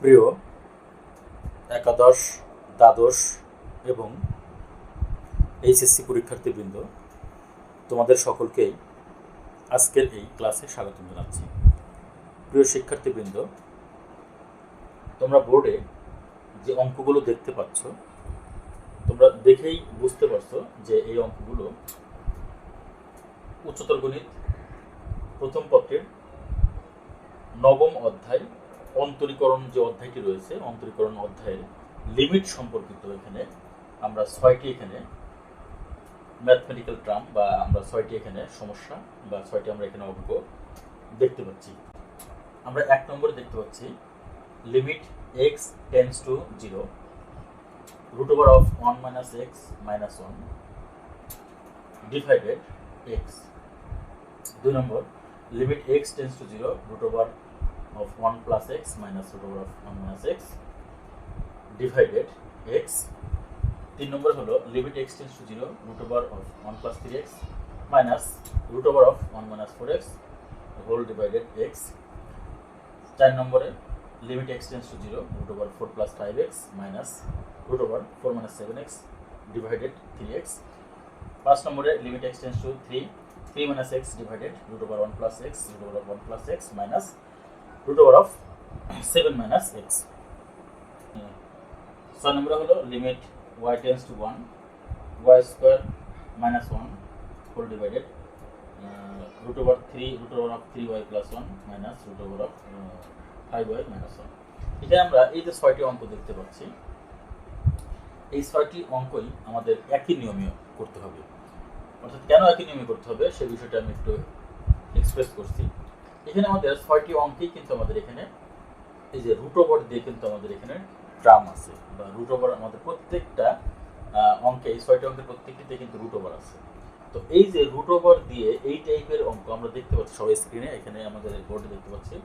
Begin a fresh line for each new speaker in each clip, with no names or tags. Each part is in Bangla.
প্রিয়, একাদশ, দ্বাদশ এবং এইচএসসি পরীক্ষার্থীবৃন্দ, তোমাদের সকলকেই আজকের এই ক্লাসে স্বাগত জানাচ্ছি। প্রিয় শিক্ষার্থীবৃন্দ, তোমরা বোর্ডে যে অঙ্কগুলো দেখতে পাচ্ছ, তোমরা দেখেই বুঝতে পারছ যে এই অঙ্কগুলো উচ্চতর গণিত প্রথম পত্রের নবম অধ্যায় অন্তরীকরণ যে অধ্যায়টি রয়েছে, অন্তরীকরণ অধ্যায়ের লিমিট সম্পর্কিত এখানে আমরা ছয়টি এখানে ম্যাথমেটিক্যাল ট্রাম বা আমরা ছয়টি এখানে সমস্যা বা ছয়টি আমরা এখানে অঙ্ক দেখতে পাচ্ছি। আমরা এক নম্বরে দেখতে পাচ্ছি limit x tends to zero root over of one minus x minus one divided x দুই নম্বর limit x tends to 0 root over of 1 plus x minus root over of 1 minus x divided x তিন নম্বর হলো limit x tends to 0 root over of 1 plus 3x minus root over of 1 minus 4x whole divided x চার নম্বরে limit x tends to 0 root over 4 plus 5x minus root over 4 minus 7x divided 3x পাঁচ নম্বরে limit x tends to 3 3 minus x divided root over 1 plus x root over 1 plus x minus root over of 7 minus x ছয় নম্বর হলো limit y tends to 1 y square minus 1 whole divided uh, root over 3 root over of 3y plus 1 minus root over of uh, 5y minus 1 এখানে আমরা এই যে ছয়টি অঙ্ক দেখতে পাচ্ছি এই ছয়টি অঙ্কই আমাদের একই নিয়মে করতে হবে অর্থাৎ কেন একই নিয়মে করতে হবে সে বিষয়টা আমি একটু এক্সপ্রেস করছি এখানে আমাদের ছয়টি অঙ্কেই কিন্তু আমাদের এখানে, এই যে রুট ওভার দিয়ে কিন্তু আমাদের এখানে ট্রাম আছে, বা রুট ওভার আমাদের প্রত্যেকটা অঙ্কে, এই ছয়টি অঙ্কের প্রত্যেকটিতে কিন্তু রুট ওভার আছে। তো এই যে রুট ওভার দিয়ে এই টাইপের অঙ্ক আমরা দেখতে পাচ্ছি, সবাই স্ক্রিনে এখানে আমাদের বোর্ডে দেখতে পাচ্ছি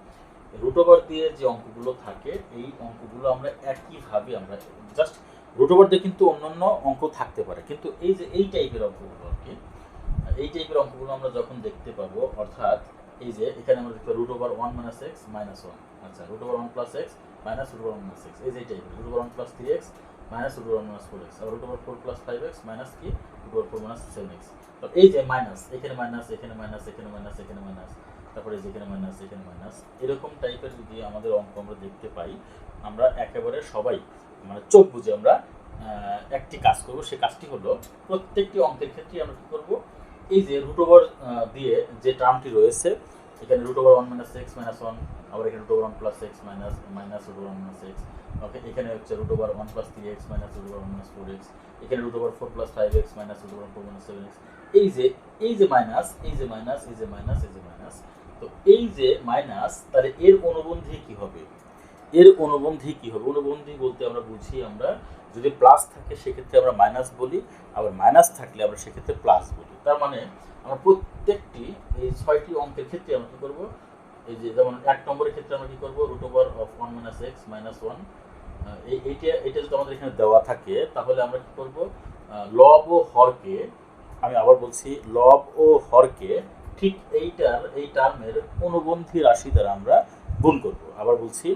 রুট ওভার দিয়ে যে অঙ্কগুলো থাকে, এই অঙ্কগুলো আমরা একইভাবে আমরা জাস্ট রুট ওভার দিয়ে কিন্তু অন্যান্য অঙ্ক থাকতে পারে। কিন্তু এই যে এই টাইপের অঙ্কগুলো আর কি, এই টাইপের অঙ্কগুলো আমরা যখন দেখতে পাবো, অর্থাৎ এই যে, এখানে আমরা দেখতে root over one minus x minus one আচ্ছা root over one plus x minus root over one minus x এই যে এই টাইপের root over one plus three x minus root over minus four x আর root over four plus five x minus কি? Root over four minus seven x তো এই যে মাইনাস এখানে মাইনাস এখানে মাইনাস এখানে মাইনাস এখানে মাইনাস তারপরে যেখানে মাইনাস এখানে মাইনাস এরকম টাইপের যদি আমাদের অঙ্ক আমরা দেখতে পাই, আমরা একেবারে সবাই মানে চোখ বুঝে আমরা একটি কাজ করব। সে কাজটি হলো প্রত্যেকটি অঙ্কের ক্ষেত্রে আমরা কি করব? এই যে রুট ওভার দিয়ে যে টার্মটি রয়েছে, এখানে root over one minus x minus one আবার এখানে root over one plus x minus minus root over minus x okay এখানে হচ্ছে root over one plus three x minus root over minus four x এখানে root over four plus five x minus root over four minus seven x এই যে এই যে মাইনাস এই যে মাইনাস এই যে মাইনাস এই যে মাইনাস তো এই যে মাইনাস তাহলে এর অনুবন্ধী কি হবে? এর অনুবন্ধী কি হবে? অনুবন্ধী বলতে আমরা বুঝি আমরা যদি প্লাস থাকে সেক্ষেত্রে আমরা মাইনাস বলি, আবার মাইনাস থাকলে আমরা সেক্ষেত্রে প্লাস বলি। তার মানে আমরা প্রত্যেকটি এই ছয়টি অঙ্কের ক্ষেত্রে আমরা কি করব? এই যে যেমন এক নম্বরের ক্ষেত্রে আমরা কি করব? Root over of one minus x minus one এই এইটা এটা যদি আমাদের এখানে দেওয়া থাকে, তাহলে আমরা কি করব? লব ও হরকে, আমি আবার বলছি লব ও হরকে ঠিক এইটার, এই টার্মের অনুবন্ধী রাশি দ্বারা আমরা গুণ করব। আবার বলছি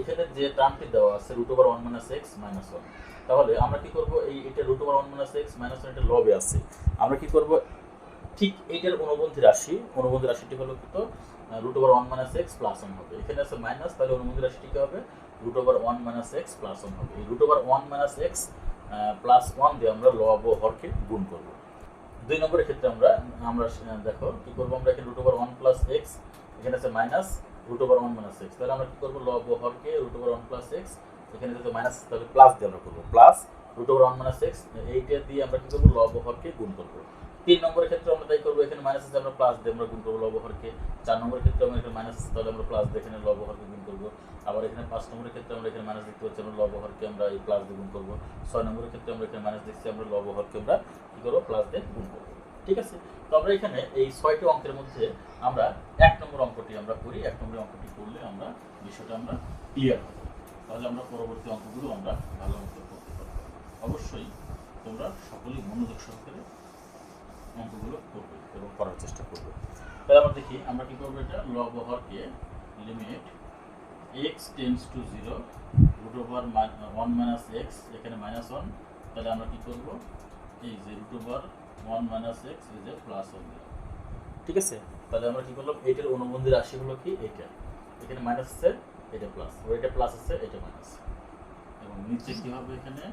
এখানে যে টার্মটি দেওয়া আছে root over one minus x minus one তাহলে আমরা কি করব? এই এটা root over one minus x minus one এটা লবে আছে। আমরা কি করব? ঠিক এইটার অনুবন্ধী রাশি, অনুবন্ধী রাশিটি হলো কত? Root over one minus x plus one হবে। এখানে আছে মাইনাস তাহলে অনুবন্ধী রাশিটি কি হবে? Root over one minus x plus one হবে। এই root over one minus x plus one দিয়ে আমরা লব হরকে গুণ করব। দুই নম্বরের ক্ষেত্রে আমরা আমরা, দেখো, কি করব আমরা এখানে root over one plus x এখানে আছে minus root over one minus x তাহলে আমরা কি করব? লব হরকে root over one plus x এখানে যেহেতু মাইনাস তাহলে প্লাস দিয়ে আমরা করব। Plus root over one minus x এইটা দিয়ে আমরা কি করব? লব হরকে গুণ করব। তিন নম্বরের ক্ষেত্রে আমরা তাই করব, এখানে মাইনাস আছে, আমরা প্লাস দিয়ে আমরা গুণ করব লব হরকে চার নম্বরের ক্ষেত্রে আমরা এখানে মাইনাস তাহলে আমরা প্লাস দিয়ে এখানে লব হরকে গুণ করব। আবার এখানে পাঁচ নম্বরের ক্ষেত্রে আমরা এখানে মাইনাস দেখতে পাচ্ছি, আমরা লব হরকে আমরা এই প্লাস দিয়ে গুণ করব। ছয় নম্বরের ক্ষেত্রে আমরা এখানে মাইনাস দেখছি, আমরা লব হরকে আমরা কি করব? প্লাস দিয়ে গুণ করব। ঠিক আছে? তো আমরা এখানে এই ছয়টি অঙ্কের মধ্যে আমরা এক নম্বর অঙ্কটি আমরা করি, এক নম্বর অঙ্কটি করলে আমরা বিষয়টা আমরা ক্লিয়ার হব। তাহলে আমরা পরবর্তী অঙ্কগুলো আমরা ভালো মতো করতে পারব। অবশ্যই তোমরা সকলেই মনোযোগ সহকারে অঙ্কগুলো করবে এবং করার চেষ্টা করবে। তাহলে আমরা দেখি, আমরা কী করব এটা? লব হরকে limit x tends to zero root over one minus x এখানে মাইনাস ওয়ান তাহলে আমরা কী করব? এই যে root over one minus x এই যে প্লাস ওয়ান ঠিক আছে? তাহলে আমরা কি করলাম? এইটার অনুবন্ধী রাশি হলো কি? এইটা। এখানে মাইনাস আছে এটা প্লাস ও এটা প্লাস আছে এটা মাইনাস এবং নিচে কি হবে এখানে?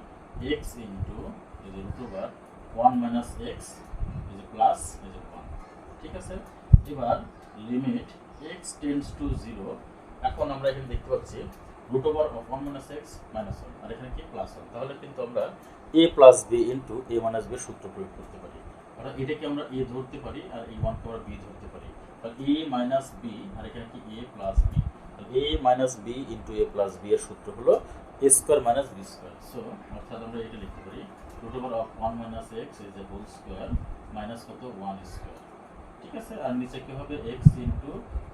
এক্স ইন্টু যে root over one minus x এই যে প্লাস এই যে ওয়ান ঠিক আছে? এবার limit x tends to zero এখন আমরা এখানে দেখতে পাচ্ছি root over one minus x minus one আর এখানে কি প্লাস ওয়ান তাহলে কিন্তু আমরা A plus B into A minus B সূত্র প্রয়োগ করতে পারি। অর্থাৎ এটাকে আমরা এ ধরতে পারি আর এই ওয়ানকে আমরা বি ধরতে পারি। তাহলে এ মাইনাস বি আর এখানে কি A plus B A minus B into A plus B এর সূত্র হলো A square minus B square so অর্থাৎ আমরা এটা লিখতে পারি root over of one minus x is A whole square minus কত? ওয়ান স্কোয়ার ঠিক আছে? আর নিচে কি হবে? X into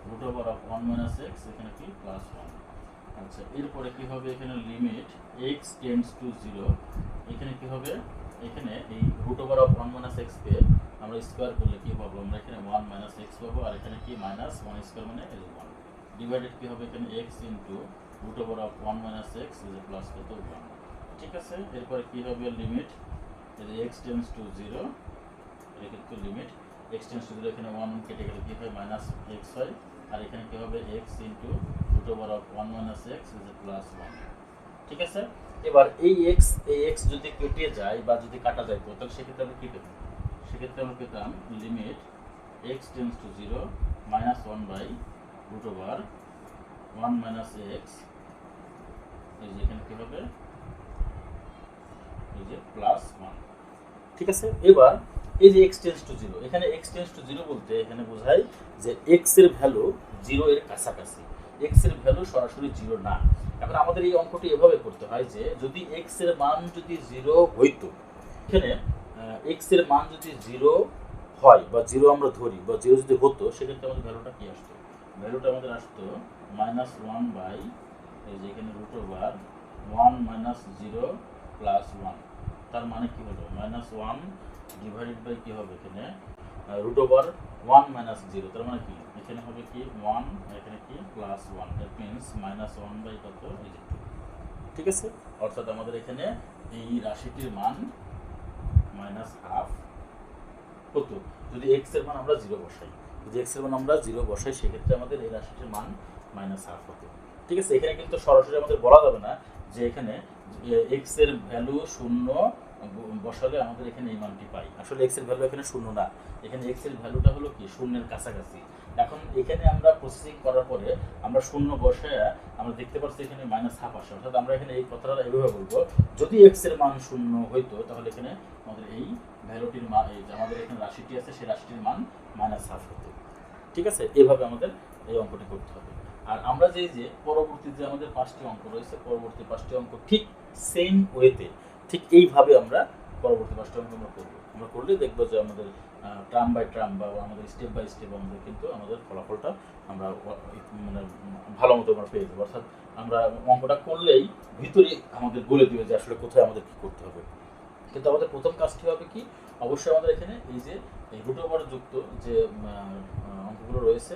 root over of one minus x এখানে কি? প্লাস ওয়ান আচ্ছা এরপরে কি হবে এখানে limit x tends to zero এখানে কি হবে? এখানে এই root over of one minus এক্সকে আমরা স্কোয়ার করলে কি পাবো? আমরা এখানে ওয়ান মাইনাস এক্স পাবো, আর এখানে কি মাইনাস ওয়ান স্কোয়ার মানে ওয়ান। ডিভাইডেড কি হবে এখানে? X into root over of one minus x is plus কত? ওয়ান ঠিক আছে? এরপরে কি হবে limit x tends to zero এটা কিন্তু limit x tends to zero এখানে ওয়ান কেটে গেলে কি হয়? মাইনাস এক্স হয়। আর এখানে কি হবে? X root over of one minus x is plus one ঠিক আছে? এবার এই এক্স এই এক্স যদি কেটে যায় বা যদি কাটা যায় তাহলে সেক্ষেত্রে কী পেতাম সেক্ষেত্রে পেতাম limit minus one by root over one minus x এই যে এখানে কী হবে? এই যে প্লাস ওয়ান ঠিক আছে? এবার এই যে এক্স টু জিরো এখানে এক্স জিরো বলতে এখানে বোঝায় যে এক্সের ভ্যালু জিরো এর কাছাকাছি। এক্সের ভ্যালু সরাসরি জিরো না। এখন আমাদের এই অঙ্কটি এভাবে করতে হয় যে, যদি এক্সের মান যদি জিরো হইতো, এখানে এক্সের মান যদি জিরো হয় বা জিরো আমরা ধরি বা জিরো যদি হতো, সেক্ষেত্রে আমাদের ভ্যালুটা কি আসতো? ভ্যালুটা আমাদের আসতো মাইনাস ওয়ান বাই এই যে এখানে root over one minus zero plus one তার মানে কি হলো? মাইনাস ওয়ান ডিভাইডেড বাই কি হবে এখানে? Root over one minus zero তার মানে কি? এখানে হবে কি? ওয়ান এখানে কি? Plus one that means minus one by কত? ঠিক আছে? অর্থাৎ আমাদের এখানে এই রাশিটির মান মাইনাস হাফ হতো যদি এক্সের মান আমরা জিরো বসাই, যদি এক্সের মান আমরা জিরো বসাই, সেক্ষেত্রে আমাদের এই রাশিটির মান মাইনাস হাফ হতো ঠিক আছে? এখানে কিন্তু সরাসরি আমাদের বলা যাবে না যে এখানে এক্সের ভ্যালু শূন্য বসালে আমাদের এখানে এই মানটি পাই। আসলে এক্সের ভ্যালু এখানে শূন্য না। এখানে এক্সের ভ্যালুটা হলো কি? শূন্যের কাছাকাছি। এখন এখানে আমরা প্রসেসিং করার পরে আমরা শূন্য বসায় আমরা দেখতে পাচ্ছি এখানে মাইনাস হাফ আসে। অর্থাৎ আমরা এখানে এই কথাটা এভাবে বলব, যদি এক্সের মান শূন্য হইতো, তাহলে এখানে আমাদের এই ভ্যালুটির মান আমাদের এখানে রাশিটি আছে, সেই রাশিটির মান মাইনাস হাফ হতো। ঠিক আছে? এভাবে আমাদের এই অঙ্কটি করতে হবে। আর আমরা যে যে পরবর্তী যে আমাদের পাঁচটি অঙ্ক রয়েছে, পরবর্তী পাঁচটি অঙ্ক ঠিক সেম ওয়েতে ঠিক এইভাবে আমরা পরবর্তী অঙ্ক আমরা করব। আমরা করলে দেখব যে আমাদের ট্রাম বাই ট্রাম বা আমাদের স্টেপ বাই স্টেপ আমাদের কিন্তু আমাদের ফলাফলটা আমরা মানে ভালো মতো আমরা পেয়ে যাব। অর্থাৎ আমরা অঙ্কটা করলেই ভিতরে আমাদের বলে দিবে যে আসলে কোথায় আমাদের কী করতে হবে। কিন্তু আমাদের প্রথম কাজটি হবে কি? অবশ্যই আমাদের এখানে এই যে রুট ওভার যুক্ত যে অঙ্কগুলো রয়েছে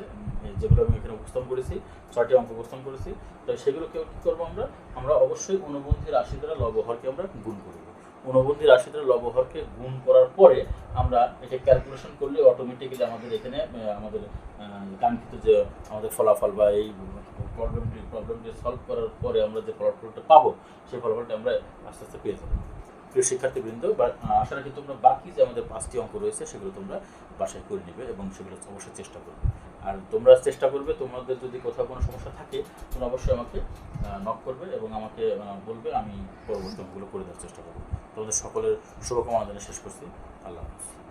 যেগুলো আমি এখানে উপস্থাপন করেছি, ছয়টি অঙ্ক উপস্থাপন করেছি, তো সেগুলোকে কী করব আমরা? আমরা অবশ্যই অনুবন্ধী রাশি দ্বারা লবহরকে আমরা গুণ করব। অনুবন্ধী রাশি দ্বারা লবহরকে গুণ করার পরে আমরা এটা ক্যালকুলেশন করলে অটোমেটিক্যালি আমাদের এখানে আমাদের কাঙ্ক্ষিত যে আমাদের ফলাফল বা এই প্রবলেমটি প্রবলেমটি সলভ করার পরে আমরা যে ফলাফলটা পাবো, সেই ফলাফলটা আমরা আস্তে আস্তে পেয়ে যাব। প্রিয় শিক্ষার্থীবৃন্দ আশা রাখি তোমরা বাকি যে আমাদের পাঁচটি অঙ্ক রয়েছে সেগুলো তোমরা বাসায় করে নেবে এবং সেগুলো অবশ্যই চেষ্টা করবে। আর তোমরা চেষ্টা করবে, তোমাদের যদি কোথাও কোনো সমস্যা থাকে, তোমরা অবশ্যই আমাকে নক করবে এবং আমাকে বলবে, আমি পরবর্তী অঙ্কগুলো করে দেওয়ার চেষ্টা করব। তোমাদের সকলের শুভকামনা জানিয়ে শেষ করছি। আল্লাহ হাফিজ।